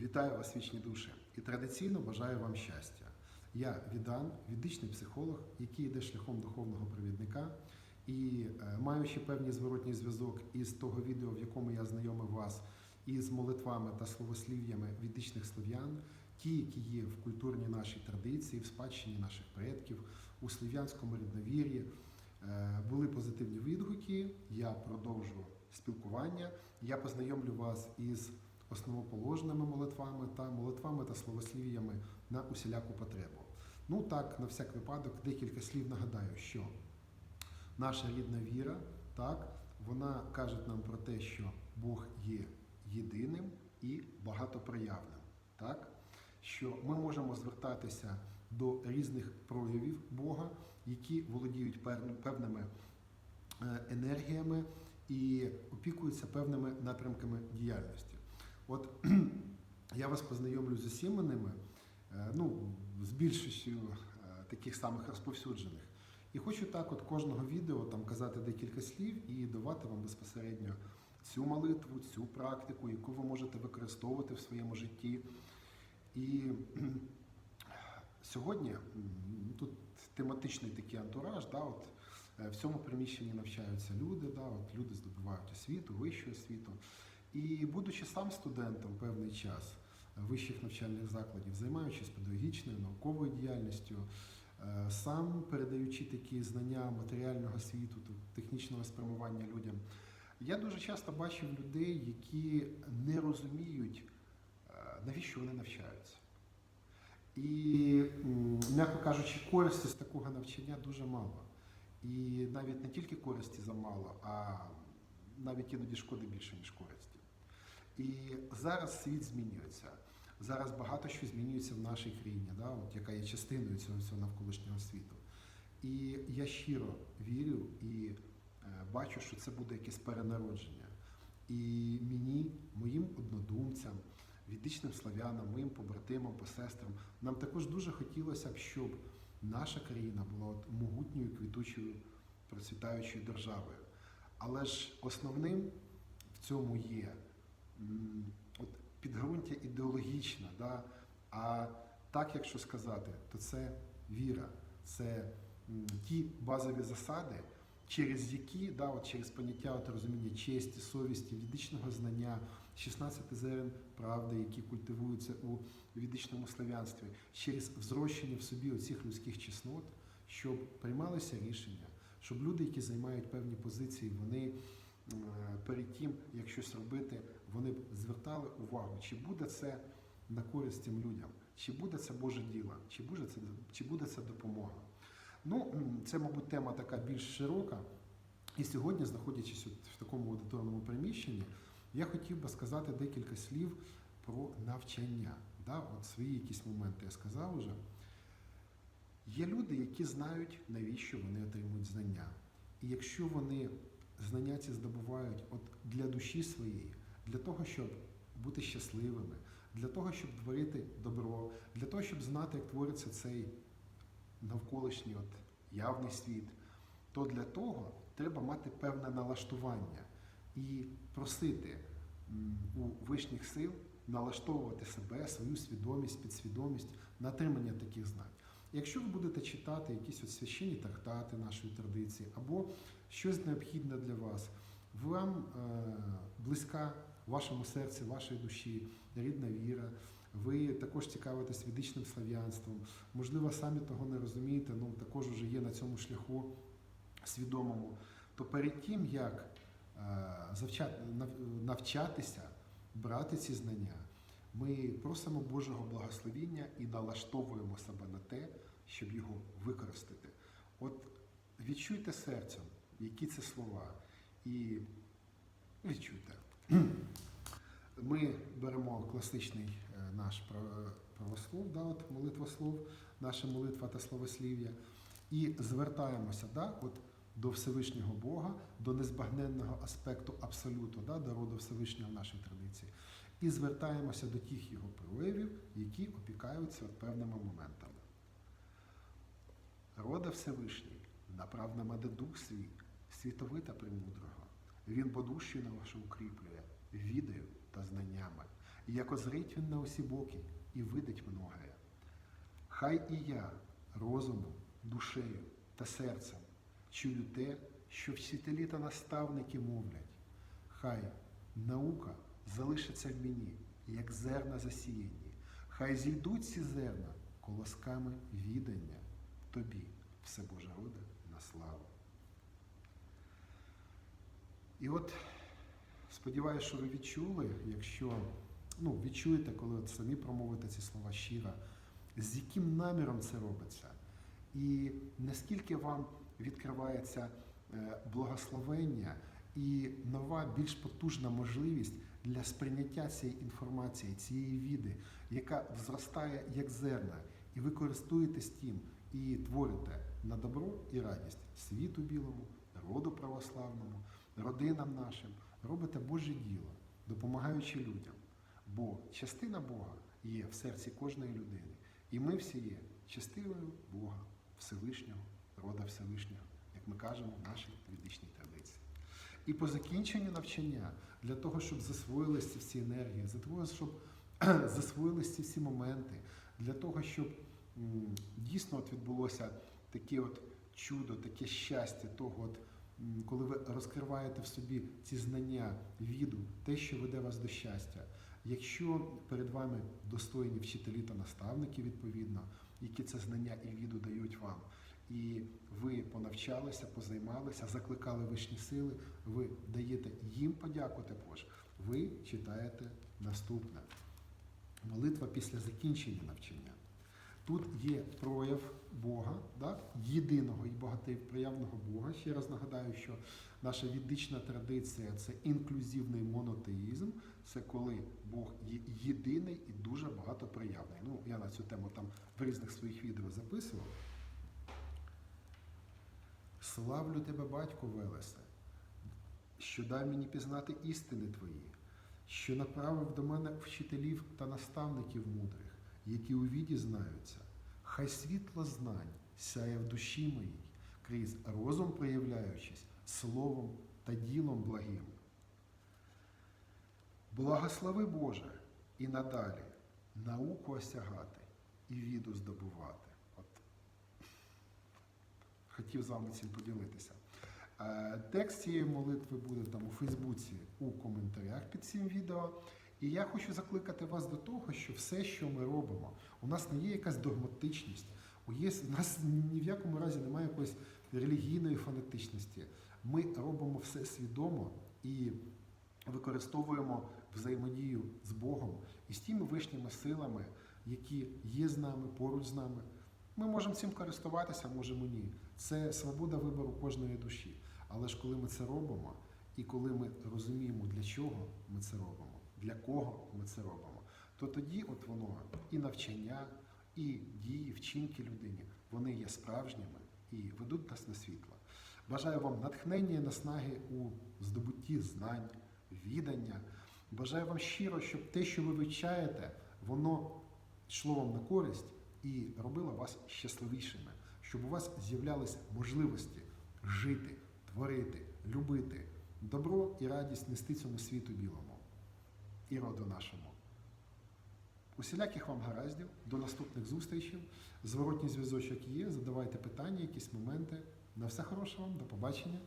Вітаю вас, вічні душі, і традиційно бажаю вам щастя. Я Відан, віддичний психолог, який йде шляхом духовного провідника. І е, маючи певний зворотній зв'язок із того відео, в якому я знайомив вас із молитвами та словослів'ями віддичних слов'ян, ті, які є в культурній нашій традиції, в спадщині наших предків, у слов'янському рідновір'ї, е, були позитивні відгуки. Я продовжу спілкування. Я познайомлю вас із основоположними молитвами та молитвами та словослів'ями на усіляку потребу. Ну так, на всяк випадок, декілька слів нагадаю, що наша рідна віра, так, вона каже нам про те, що Бог є єдиним і багатопроявним. Так? Що ми можемо звертатися до різних проявів Бога, які володіють певними е, енергіями і опікуються певними напрямками діяльності. От я вас познайомлю з усіма ними, е, ну, з більшістю е, таких самих розповсюджених. І хочу так от кожного відео там казати декілька слів і давати вам безпосередньо цю молитву, цю практику, яку ви можете використовувати в своєму житті. І сьогодні тут тематичний такий антураж, да, от, е, в цьому приміщенні навчаються люди, да, от, люди здобувають освіту, вищу освіту. І будучи сам студентом певний час вищих навчальних закладів, займаючись педагогічною, науковою діяльністю, е, сам передаючи такі знання матеріального світу, технічного спрямування людям, я дуже часто бачив людей, які не розуміють, е, навіщо вони навчаються. І, м'яко кажучи, користі з такого навчання дуже мало. І навіть не тільки користі замало, а навіть іноді шкоди більше, ніж користі. І зараз світ змінюється. Зараз багато що змінюється в нашій країні, да, от, яка є частиною цього всього навколишнього світу. І я щиро вірю і е, бачу, що це буде якесь перенародження. І мені, моїм однодумцям, віддичним славянам, моїм побратимам, посестрам, нам також дуже хотілося б, щоб наша країна була от могутньою, квітучою, процвітаючою державою. Але ж основним в цьому є от підґрунтя ідеологічне. Да? А так, якщо сказати, то це віра, це ті базові засади, через які, да, от через поняття от розуміння честі, совісті, відичного знання, 16 зерен правди, які культивуються у відичному славянстві, через взрощення в собі оцих людських чеснот, щоб приймалися рішення, щоб люди, які займають певні позиції, вони перед тим, як щось робити, вони б звертали увагу, чи буде це на користь цим людям, чи буде це Боже діло, чи буде це, чи буде це допомога. Ну, це, мабуть, тема така більш широка. І сьогодні, знаходячись в такому аудиторному приміщенні, я хотів би сказати декілька слів про навчання. Да? От свої якісь моменти я сказав уже. Є люди, які знають, навіщо вони отримують знання. І якщо вони знання ці здобувають от для душі своєї, для того, щоб бути щасливими, для того, щоб творити добро, для того, щоб знати, як твориться цей навколишній от явний світ, то для того треба мати певне налаштування і просити у вишніх сил налаштовувати себе, свою свідомість, підсвідомість на отримання таких знань. Якщо ви будете читати якісь от священні трактати нашої традиції, або щось необхідне для вас, вам е, близька вашому серці, вашій душі, рідна віра, ви також цікавитесь ведичним слав'янством, можливо, самі того не розумієте, ну також вже є на цьому шляху свідомому, то перед тим, як е, навчатися, брати ці знання, ми просимо Божого благословіння і налаштовуємо себе на те, щоб його використати. От відчуйте серцем, які це слова, і відчуйте. Ми беремо класичний е, наш правослов, да, от молитвослов, наша молитва та словослів'я, і звертаємося да, от, до Всевишнього Бога, до незбагненного аспекту абсолюту, да, до роду Всевишнього в нашій традиції, і звертаємося до тих його проявів, які опікаються певними моментами. Рода Всевишній, направ на мене дух свій, світовита премудрого. Він бо душі на вашу укріплює, відею та знаннями. і як озрить він на усі боки, і видить многое. Хай і я розумом, душею та серцем чую те, що вчителі та наставники мовлять. Хай наука залишиться в мені, як зерна засіяні. Хай зійдуть ці зерна колосками відання тобі, все Боже роде, на славу. І от сподіваюся, що ви відчули, якщо ну, відчуєте, коли от самі промовите ці слова щиро, з яким наміром це робиться, і наскільки вам відкривається е, благословення і нова, більш потужна можливість для сприйняття цієї інформації, цієї віди, яка зростає як зерна, і ви користуєтесь тим і творите на добро і радість світу білому, роду православному, родинам нашим, робите Боже діло, допомагаючи людям. Бо частина Бога є в серці кожної людини. І ми всі є частиною Бога, Всевишнього, рода Всевишнього, як ми кажемо в нашій ведичній традиції. І по закінченню навчання, для того, щоб засвоїлися всі енергії, для того, щоб засвоїлися всі моменти, для того, щоб дійсно от відбулося таке от чудо, таке щастя, того, от, коли ви розкриваєте в собі ці знання, віду, те, що веде вас до щастя. Якщо перед вами достойні вчителі та наставники, відповідно, які це знання і віду дають вам, і ви понавчалися, позаймалися, закликали вищі сили, ви даєте їм подяку також, ви читаєте наступне. Молитва після закінчення навчання. Тут є прояв Бога, да? єдиного і багатопроявного Бога. Ще раз нагадаю, що наша віддична традиція це інклюзивний монотеїзм. Це коли Бог є єдиний і дуже багатопроявний. Ну, я на цю тему там в різних своїх відео записував. Славлю тебе, батько Велесе, що дай мені пізнати істини твої, що направив до мене вчителів та наставників мудрих, які у віді знаються. Хай світло знань сяє в душі моїй, крізь розум проявляючись словом та ділом благим. Благослови Боже і надалі науку осягати і віду здобувати. От. Хотів з вами цим поділитися. Е, Текст цієї молитви буде там у Фейсбуці у коментарях під цим відео. І я хочу закликати вас до того, що все, що ми робимо, у нас не є якась догматичність, у є, нас ні в якому разі немає якоїсь релігійної фанатичності. Ми робимо все свідомо і використовуємо взаємодію з Богом і з тими вишніми силами, які є з нами, поруч з нами. Ми можемо цим користуватися, можемо ні. Це свобода вибору кожної душі. Але ж коли ми це робимо, і коли ми розуміємо, для чого ми це робимо, для кого ми це робимо, то тоді от воно і навчання, і дії, вчинки людині, вони є справжніми і ведуть нас на світло. Бажаю вам натхнення і наснаги у здобутті знань, відання. Бажаю вам щиро, щоб те, що ви вивчаєте, воно йшло вам на користь і робило вас щасливішими, щоб у вас з'являлися можливості жити, творити, любити, добро і радість нести цьому світу білому і роду нашому. Усіляких вам гараздів, до наступних зустрічей. Зворотній зв'язочок є. Задавайте питання, якісь моменти. На все хорошого вам, до побачення.